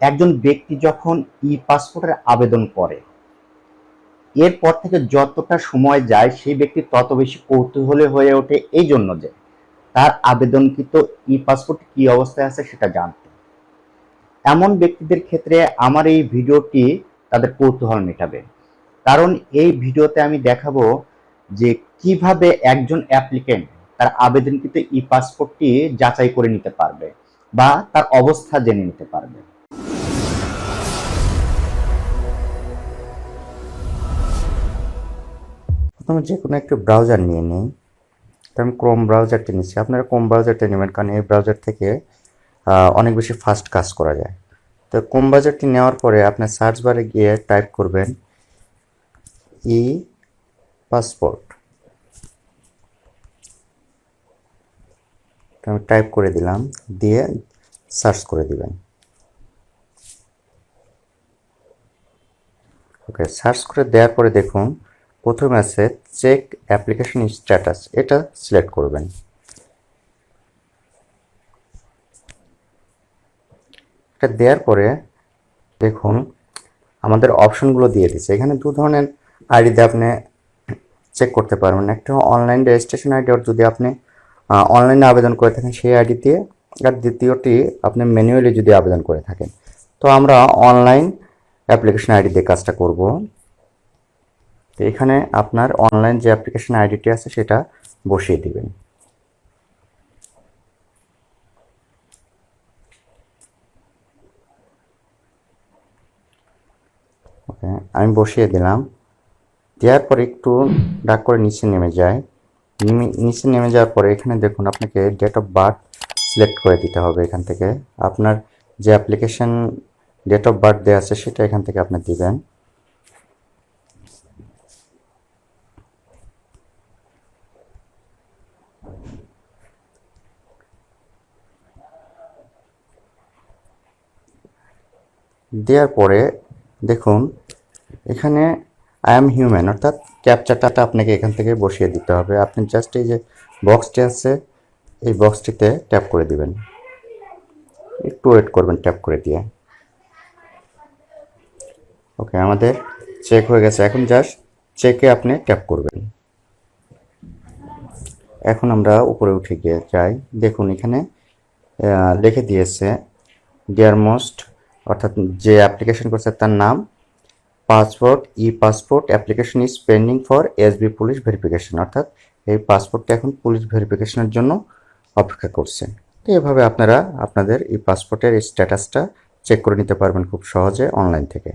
একজন ব্যক্তি যখন ই পাসপোর্টের আবেদন করে, এরপর থেকে যতটা সময় যায় সেই ব্যক্তি তত বেশি কৌতূহলী হয়ে ওঠে এই জন্য যে তার আবেদনকৃত ই পাসপোর্ট কি অবস্থায় আছে সেটা জানতে। এমন ব্যক্তিদের ক্ষেত্রে আমার এই ভিডিওটি তাদের কৌতূহল মেটাবে। কারণ এই ভিডিওতে আমি দেখাবো যে কীভাবে একজন অ্যাপ্লিকেন্ট তার আবেদনকৃত ই পাসপোর্টটি যাচাই করে নিতে পারবে বা তার অবস্থা জেনে নিতে পারবে। প্রথমে যে কোনো একটি ব্রাউজার নিয়ে নিই। তো আমি ক্রোম ব্রাউজারটা নিচ্ছি। আপনারা ক্রোম ব্রাউজারটা নেবেন কারণ এই ব্রাউজার থেকে অনেক বেশি ফাস্ট কাজ করা যায়। তো ক্রোম ব্রাউজারটি নেওয়ার পরে আপনার সার্চ বারে গিয়ে টাইপ করবেন ই পাসপোর্ট আমি টাইপ করে দিলাম, দিয়ে সার্চ করে দিবেন। ওকে সার্চ করে দেওয়ার পরে দেখুন প্রথমে আছে চেক অ্যাপ্লিকেশন স্ট্যাটাস এটা সিলেক্ট করবেন। এটা দেওয়ার পরে দেখুন, আমাদের অপশনগুলো দিয়ে দিচ্ছে এখানে দু ধরনের আইডি দিয়ে আপনি চেক করতে পারবেন। একটা অনলাইন রেজিস্ট্রেশন আইডি আর যদি আপনি অনলাইনে আবেদন করে থাকেন সেই আইডি দিয়ে। আর দ্বিতীয়টি, আপনি ম্যানুয়ালি যদি আবেদন করে থাকেন। তো আমরা অনলাইন অ্যাপ্লিকেশন আইডি দিয়ে কাজটা করব। তো এখানে আপনার অনলাইন যে অ্যাপ্লিকেশন আইডিটি আছে সেটা বসিয়ে দিবেন। ওকে আমি বসিয়ে দিলাম। দেওয়ার পরে একটু ডাক করে নিচে নেমে যায় নিচে নেমে যাওয়ার পরে এখানে দেখুন আপনাকে ডেট অফ বার্থ সিলেক্ট করে দিতে হবে এখান থেকে। আপনার যে অ্যাপ্লিকেশন ডেট অফ বার্থ দেওয়া আছে সেটা এখান থেকে আপনি দিবেন। দেওয়ার পরে দেখুন, এখানে আই এম হিউম্যান অর্থাৎ ক্যাপচারটা আপনাকে এখান থেকে বসিয়ে দিতে হবে। আপনি জাস্ট এই যে বক্সটি আছে, এই বক্সটিতে ট্যাপ করে দিবেন। একটু ওয়েট করবেন ট্যাপ করে দিয়ে। ওকে আমাদের চেক হয়ে গেছে। এখন জাস্ট চেকে আপনি ট্যাপ করবেন। এখন আমরা উপরে উঠে গিয়ে যাই। দেখুন, এখানে লিখে দিয়েছে ডিয়ার মোস্ট অর্থাৎ যে অ্যাপ্লিকেশন করছে তার নাম passport E passport application is pending for SB police verification অর্থাৎ এই পাসপোর্টটা এখন পুলিশ ভেরিফিকেশনের জন্য অপেক্ষা করছে। তো এভাবে আপনারা আপনাদের এই পাসপোর্টের স্ট্যাটাসটা চেক করে নিতে পারবেন খুব সহজে অনলাইন থেকে।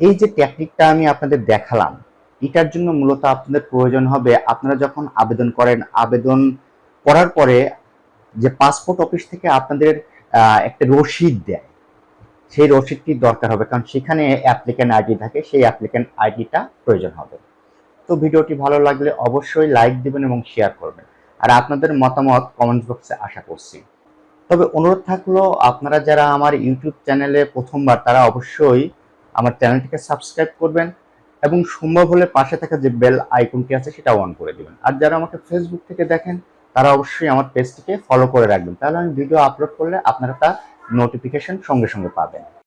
এই যে টেকনিকটা আমি আপনাদের দেখালাম, এটার জন্য মূলত আপনাদের প্রয়োজন হবে আপনারা যখন আবেদন করেন, আবেদন করার পরে যে পাসপোর্ট অফিস থেকে আপনাদের একটা রসিদ দেয়। সেই রসিদটি দরকার হবে? কারণ সেখানে অ্যাপ্লিক্যান্ট আইডি থাকে, সেই অ্যাপ্লিক্যান্ট আইডিটা প্রয়োজন হবে। তো ভিডিওটি ভালো লাগলে অবশ্যই লাইক দিবেন এবং শেয়ার করবেন। আর আপনাদের মতামত কমেন্ট বক্সে আশা করছি। তবে অনুরোধ থাকল, আপনারা যারা আমার ইউটিউব চ্যানেলে প্রথমবার, তারা অবশ্যই আমার চ্যানেলটিকে সাবস্ক্রাইব করবেন এবং সম্ভব হলে পাশে থাকা যে বেল আইকনটি আছে, সেটা অন করে দিবেন। আর যারা আমাকে ফেসবুক থেকে দেখেন, তারা অবশ্যই আমার পেজটিকে ফলো করে রাখবেন। তাহলে আমি ভিডিও আপলোড করলে আপনারা তার নোটিফিকেশন সঙ্গে সঙ্গে পাবেন।